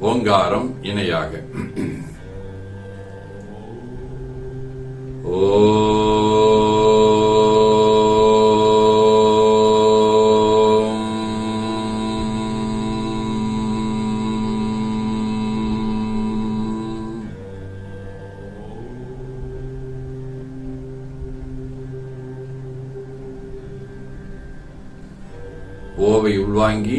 ஓங்காரம் இணையாக. ஓம் ஓவை உள்வாங்கி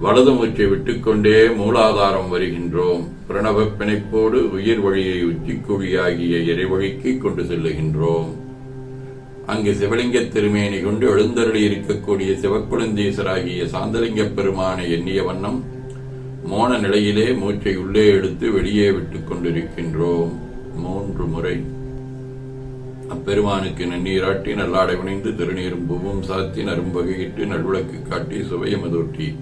வலது மூச்சை விட்டுக்கொண்டே மூலாதாரம் வருகின்றோம். பிரணவ பிணைப்போடு உயிர் வழியை உச்சிக்குழியாகிய இறைவழிக்கு கொண்டு செல்லுகின்றோம். அங்கு சிவலிங்க திருமேனி கொண்டு எழுந்தருளி இருக்கக்கூடிய சிவக்குழந்தீசராகிய சாந்தலிங்க பெருமானை எண்ணிய வண்ணம் மோன நிலையிலே மூச்சை உள்ளே எடுத்து வெளியே விட்டுக் கொண்டிருக்கின்றோம். மூன்று முறை. அப்பெருமானுக்கு நன்னீராட்டி நல்லாடை வினைந்து திருநீரும் பூவும் சாத்தி நரும்பகையிட்டு நல்விளக்கு காட்டி சுவையமதூட்டி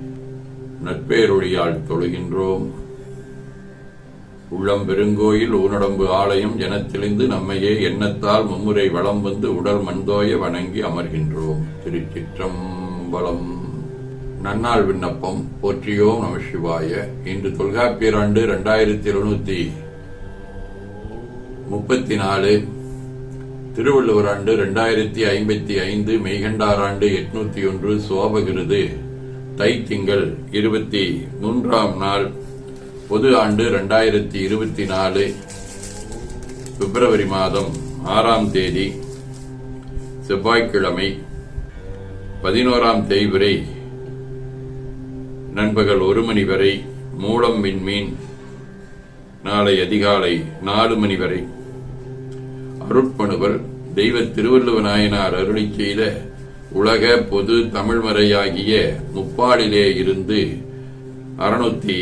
நட்பேரொழியால் தொழுகின்றோம். உள்ளம் பெருங்கோயில் ஊனடம்பு ஆலயம் எனத்தெளிந்து நம்மையே எண்ணத்தால் மும்முறை வளம் வந்து உடல் மண்தோய வணங்கி அமர்கின்றோம். திருச்சிற்றம்பலம். நன்னாள் விண்ணப்பம். போற்றியோம் நம சிவாய. இன்று தொல்காப்பியர் ஆண்டு இரண்டாயிரத்தி எழுநூத்தி முப்பத்தி நாலு திருவள்ளுவர் ஆண்டு இரண்டாயிரத்தி ஐம்பத்தி ஐந்து. மெய்கண்டார் ஆண்டு எட்நூத்தி ஒன்று. சோபகிருது. தைத்திங்கள் இருபத்தி மூன்றாம் நாள் பொது ஆண்டு ரெண்டாயிரத்தி இருபத்தி நாலு பிப்ரவரி மாதம் ஆறாம் தேதி செவ்வாய்க்கிழமை பதினோராம் தேய்விரை நண்பகல் ஒரு மணி வரை மூலம் விண்மீன் நாளை அதிகாலை நாலு மணி வரை. அருட்பணுவல் தெய்வ திருவள்ளுவ நாயனார் அருளி செய்த உலக பொது தமிழ்மறையாகிய முப்பாடிலே இருந்து அறுநூத்தி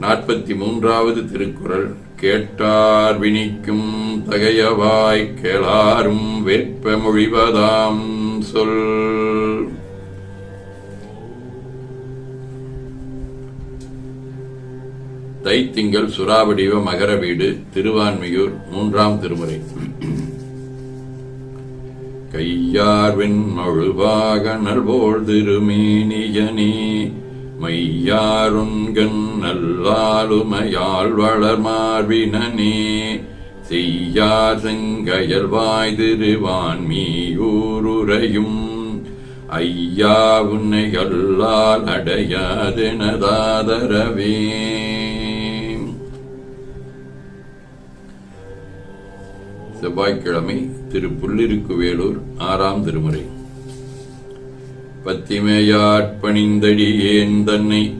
நாற்பத்தி மூன்றாவது திருக்குறள் கேட்டார் வினிக்கும் தகையவாய் கேளாரும் வேட்ப மொழிவதாம் சொல். தைத்திங்கள் சுறாவடிவ மகர வீடு திருவான்மியூர் மூன்றாம் திருமுறை. கையார்வின் மழுவாக நல்வோள் திருமேனியனே மையாருண்கண் நல்லாளுமையாள் வளர் மார்பினனே செய்யார் செங்கயல் வாய் திருவான்மியூருரையும் ஐயா உன்னை அல்லால் அடையாதெனதாதரவே. செவ்வாய்க்கிழமை திரு புல்லிருக்கு வேலூர் ஆறாம் திருமுறை. பத்திமையாட்பணிந்தடியேன் தன்னை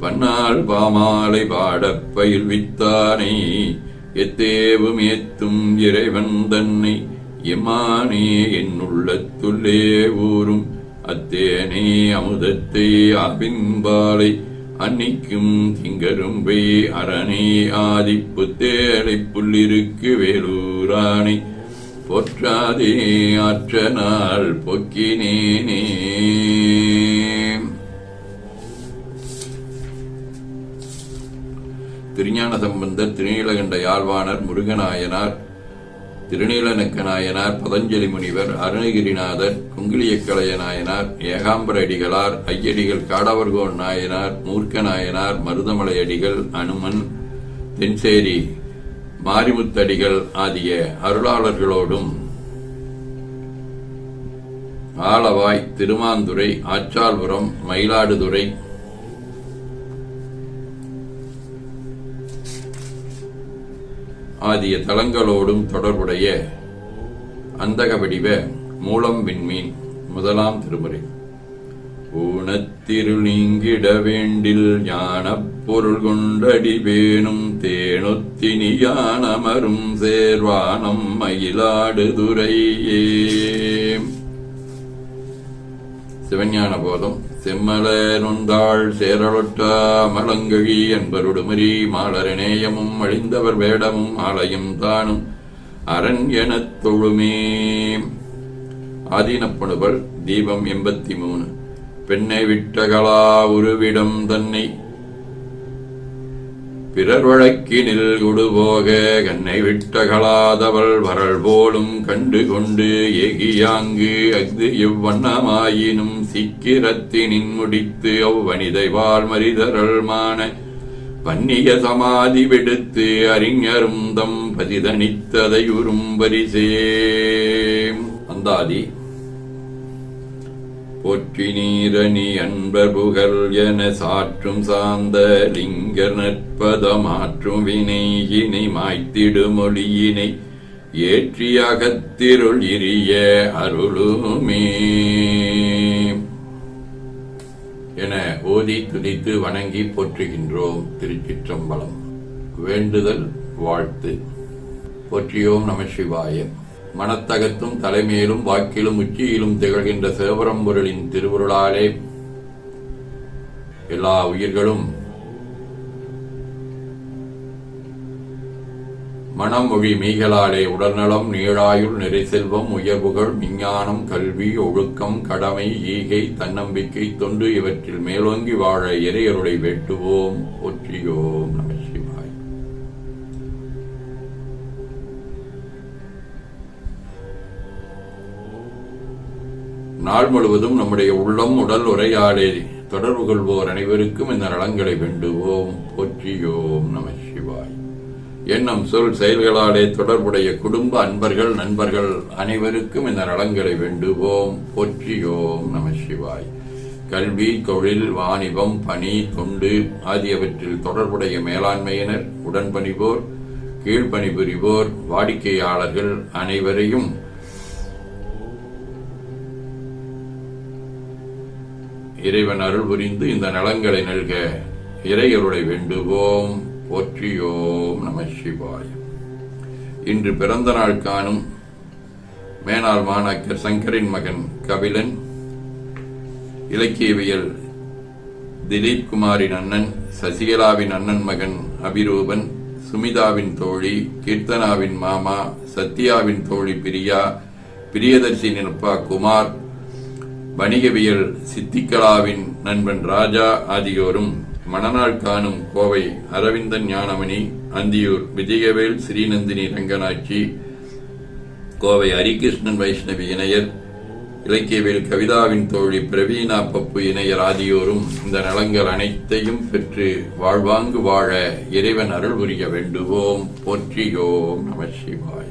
பன்னால் பாமாலை பாடப் பயில்வித்தானே எத்தேவும் ஏத்தும் இறைவன் தன்னை எம்மானே? என்னுள்ளத்துள்ளே ஊரும் அத்தேனே அமுதத்தை அபின்பாலை அன்னிக்கும் திங்கரும்பை அரணே ஆதிப்புத்தேலை புல்லிருக்கு வேலூர் வேலூரானை பொற்றாதே ஆற்றனால் பொக்கினேனே. திருஞான சம்பந்தர் திருநீலகண்ட யாழ்வாணர் முருகநாயனார் திருநீலனக்க நாயனார் பதஞ்சலி முனிவர் அருணகிரிநாதர் குங்கிலியக்கலைய நாயனார் ஏகாம்பர அடிகளார் ஐயடிகள் காடவர்கோன் நாயனார் மூர்க்க நாயனார் மருதமலையடிகள் அனுமன் தென்சேரி மாரிமுத்தடிகள் ஆகிய அருளாளர்களோடும் ஆலவாய் திருமாந்துறை ஆச்சால்புரம் மயிலாடுதுறை ஆகிய தலங்களோடும் தொடர்புடைய அந்தக வடிவ மூலம் விண்மீன் முதலாம் திருமுறை. ஊனத்திருள் நீங்கிட வேண்டில் ஞானப் பொருள் கொண்டடி வேணும் தேனொத்தினி யானமரும் சேர்வானம் மயிலாடுதுறையே. சிவஞான போதம் செம்மல நொந்தாள் சேரலொட்டா மலங்கழி என்பருடுமரி மாலரநேயமும் அழிந்தவர் வேடமும் ஆலயம் தானும் அரண் எனத் தொழுமே. ஆதீனப்படுவர் தீபம் எண்பத்தி மூணு. பெண்ணை விட்டகளா உருவிடம் தன்னை. பிறர் வழக்கினில் குடுபோக கண்ணை விட்டகலாதவள் வரல் போலும் கண்டு கொண்டு ஏகியாங்கு அஃது இவ்வண்ணமாயினும் சிக்கிரத்தினின் முடித்து அவ்வனிதை வாழ்மரிதரல்மான பன்னிய சமாதி விடுத்து அறிஞரும் தம் பதிதனித்ததையுறும் பரிசே அந்தாதி பொற்றி நீரணி அன்பர் புகழ் என சாற்றும் சாந்த லிங்க நற்பதமாற்றும் வினை மாய்த்திடுமொழியினை மாய்த்திடு ஏற்றி அகத்திருள் இரிய அருளுமே. என ஓதி துதித்து வணங்கி போற்றுகின்றோம் திருச்சிற்றம்பலம். வேண்டுதல் வாழ்த்து. போற்றியோம் நம சிவாயம் மனத்தகத்தும் தலைமையிலும் வாக்கிலும் உச்சியிலும் திகழ்கின்ற சிவபரம்பொருளின் திருவுருளாலே எல்லா உயிர்களும் மனம் மொழி மீகலாலே உடல்நலம் நீழாயுள் நிறை செல்வம் உயர்வுகள் விஞ்ஞானம் கல்வி ஒழுக்கம் கடமை ஈகை தன்னம்பிக்கை தொண்டு இவற்றில் மேலோங்கி வாழ இறையருளை வெட்டுவோம் போற்றியோம் நாள் முழுவதும் நம்முடைய உள்ளம் உடல் உரையாடே தொடர்பு கொள்வோர் அனைவருக்கும் இந்த நலங்களை வேண்டுவோம். போற்றியோம் நம சிவாய். எண்ணம் சொல் செயல்களாலே தொடர்புடைய குடும்ப அன்பர்கள் நண்பர்கள் அனைவருக்கும் இந்த நலங்களை வேண்டுவோம். போற்றியோம் நம சிவாய். கல்வி தொழில் வாணிபம் பணி தொண்டு ஆகியவற்றில் தொடர்புடைய மேலாண்மையினர் உடன்பணிவோர் கீழ்ப்பணிபுரிவோர் வாடிக்கையாளர்கள் அனைவரையும் இறைவன் அருள் புரிந்து இந்த நலங்களை நல்க இறையருளை வேண்டுவோம். போற்றியோம் நம சிவாய. இன்று பிறந்த நாள் காணும் மேனாள் மாணாக்கர் சங்கரின் மகன் கபிலன் இலக்கியவியல் திலீப் குமாரின் அண்ணன் சசிகலாவின் அண்ணன் மகன் அபிரூபன் சுமிதாவின் தோழி கீர்த்தனாவின் மாமா சத்யாவின் தோழி பிரியா பிரியதர்ஷினின் அப்பா குமார் வணிகவியல் சித்திகலாவின் நண்பன் ராஜா ஆகியோரும் மணநாள் காணும் கோவை அரவிந்தன் ஞானமணி அந்தியூர் விஜயவேல் ஸ்ரீநந்தினி ரங்கநாச்சி கோவை ஹரிகிருஷ்ணன் வைஷ்ணவி இணையர் இலக்கியவேல் கவிதாவின் தோழி பிரவீனா பப்பு இணையர் ஆகியோரும் இந்த நலங்கள் அனைத்தையும் பெற்று வாழ்வாங்கு வாழ இறைவன் அருள் புரிய வேண்டுவோம். போற்றியோம் நம சிவாய்.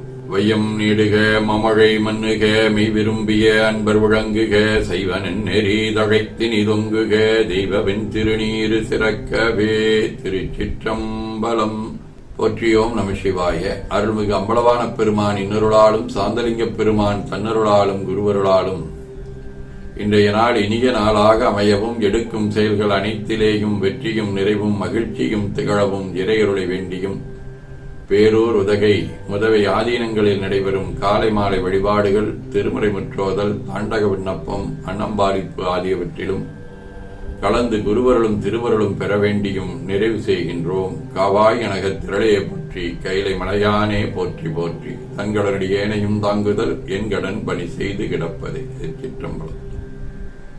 வையம் நீடுக மமழை மண்ணுக மெய் விரும்பிய அன்பர் விளங்குக செய்வனன் நெறி தழைத்தினி தொங்குக தெய்வவின் திருநீரு சிறக்கவே திருச்சிற்றம்பலம். போற்றியோம் நம சிவாய. அருள்மிகு அம்பலவான பெருமான் இன்னருளாலும் சாந்தலிங்க பெருமான் தன்னருளாலும் குருவருளாலும் இன்றைய நாள் இனிய நாளாக அமையவும் எடுக்கும் செயல்கள் அனைத்திலேயும் வெற்றியும் நிறைவும் மகிழ்ச்சியும் திகழவும் இறையருளை வேண்டியும் பேரூர் உதகை முதவை ஆதீனங்களில் நடைபெறும் காலை மாலை வழிபாடுகள் திருமுறை முற்றோதல் தாண்டக விண்ணப்பம் அன்னம்பாரிப்பு ஆகியவற்றிலும் கலந்து குருவருளும் திருவருளும் பெற வேண்டியும் நிறைவு செய்கின்றோம். காவாய் எனக திரளையை போற்றி கைலை மலையானே போற்றி போற்றி தங்களுடைய ஏனையும் தாங்குதல் என்கடன் பணி செய்து கிடப்பது. சிற்றம்பலம்